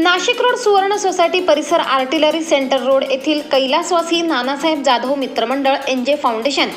Nashik road Suvarna society परिसर artillery centre road येथील कैलासवासी नानासाहेब जाधव मित्रमंडळ एन जे फाउंडेशन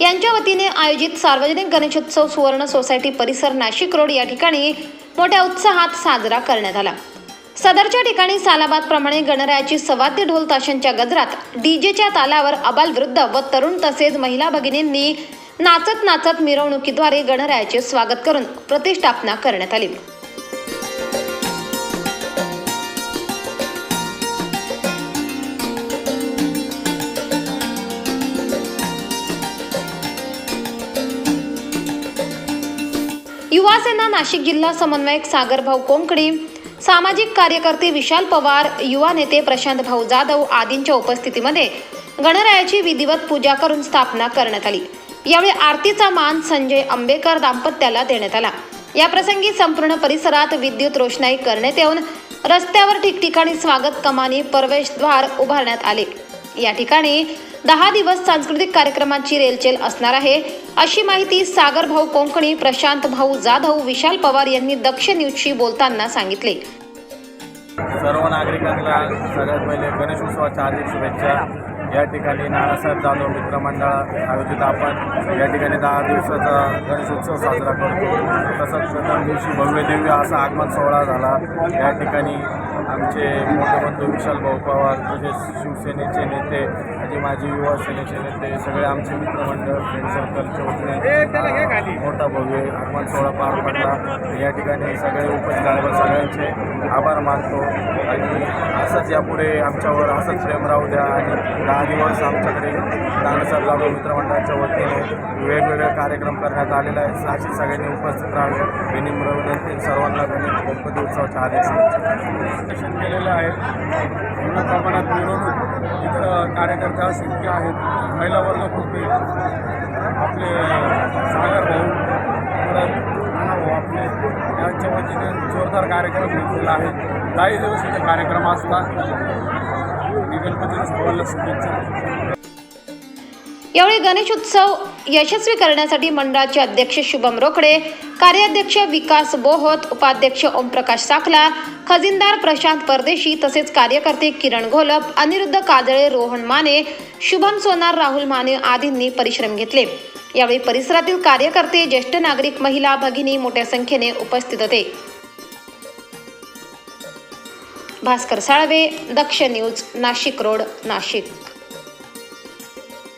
यांच्या वतीने आयोजित सार्वजनिक गणेशोत्सव सुवर्ण सोसायटी परिसर नाशिक रोड या ठिकाणी मोठ्या उत्साहात साजरा करण्यात आला. सदरच्या ठिकाणी सालाबादप्रमाणे गणरायाची सवाद्य ढोल ताशांच्या गजरात डीजेच्या तालावर अबालवृद्ध व तरुण तसेच महिला भगिनींनी नाचत नाचत मिरवणुकीद्वारे गणरायाचे स्वागत करून प्रतिष्ठापना करण्यात आली. युवा सेना नाशिक जिल्हा समन्वयक सागरभाऊ कोंकणी सामाजिक कार्यकर्ते विशाल पवार युवा नेते प्रशांत भाऊ जाधव आदींच्या उपस्थितीमध्ये गणरायाची विधिवत पूजा करून स्थापना करण्यात आली. यावेळी आरतीचा मान संजय आंबेकर दाम्पत्याला देण्यात आला. या प्रसंगी संपूर्ण परिसरात विद्युत रोषणाई करण्यात येऊन रस्त्यावर ठिकठिकाणी स्वागत कमानी प्रवेशद्वार उभारण्यात आले. या ठिकाणी दहा दिवस सांस्कृतिक कार्यक्रमाची रेलचेल असणार आहे. अशी माहिती सागर भाऊ कोंकणी प्रशांत भाऊ जाधव विशाल पवार यांनी दक्ष न्यूजशी बोलताना सांगितले. सर्व नागरिकांना सगळ्यात पहिले गणेशोत्सवाच्या हार्दिक शुभेच्छा. या ठिकाणी नानासाहेब जाधव मित्रमंडळ आयोजित आपण या ठिकाणी दहा दिवसाचा गणेशोत्सव साजरा करतो. तसंच प्रथम दिवशी भव्यदिव्य असा आगमन सोहळा झाला. या ठिकाणी आमचे मोठे बंधू विशाल भाऊ पवार तसेच शिवसेनेचे नेते आणि माजी युवा सेनेचे नेते सगळे आमचे मित्रमंडळ फ्रेंड सर्कलच्या वतीने मोठा भव्य आगमन सोहळा पार पडला. या ठिकाणी सगळे उपस्थित झाल्याबद्दल सगळ्यांचे आभार मानतो. आणि असंच यापुढे आमच्यावर असंच प्रेम राहू द्या. आणि दहा दिवस आमच्याकडे नानासाहेब जाधव मित्रमंडळाच्या वतीने वेगवेगळे कार्यक्रम करण्यात आलेले आहेत. अशी सगळ्यांनी उपस्थित राहावे. हे निम्र विनंती सर्वांना गणेश गणपती उत्सवाच्या आदेश केलेलं आहे. पूर्ण प्रमाणात मिरवणूक. इथं कार्यकर्त्या असतील आहेत. महिला वर्ग खूप आपले सागर भाऊ परत नानाभाऊ आपले यांच्या वतीने जोरदार कार्यक्रम घेतलेला आहे. काही दिवस इथे कार्यक्रम असतात मी गणपतीला सर्वांना शुभेच्छा यावेळी गणेशोत्सव यशस्वी करण्यासाठी मंडळाचे अध्यक्ष शुभम रोकडे कार्याध्यक्ष विकास बोहोत उपाध्यक्ष ओमप्रकाश साखला खजिनदार प्रशांत परदेशी तसेच कार्यकर्ते किरण घोलप अनिरुद्ध काजळे रोहन माने शुभम सोनार राहुल माने आदींनी परिश्रम घेतले. यावेळी परिसरातील कार्यकर्ते ज्येष्ठ नागरिक महिला भगिनी मोठ्या संख्येने उपस्थित होते. Bhaskar Salve Daksh news Nashik road Nashik.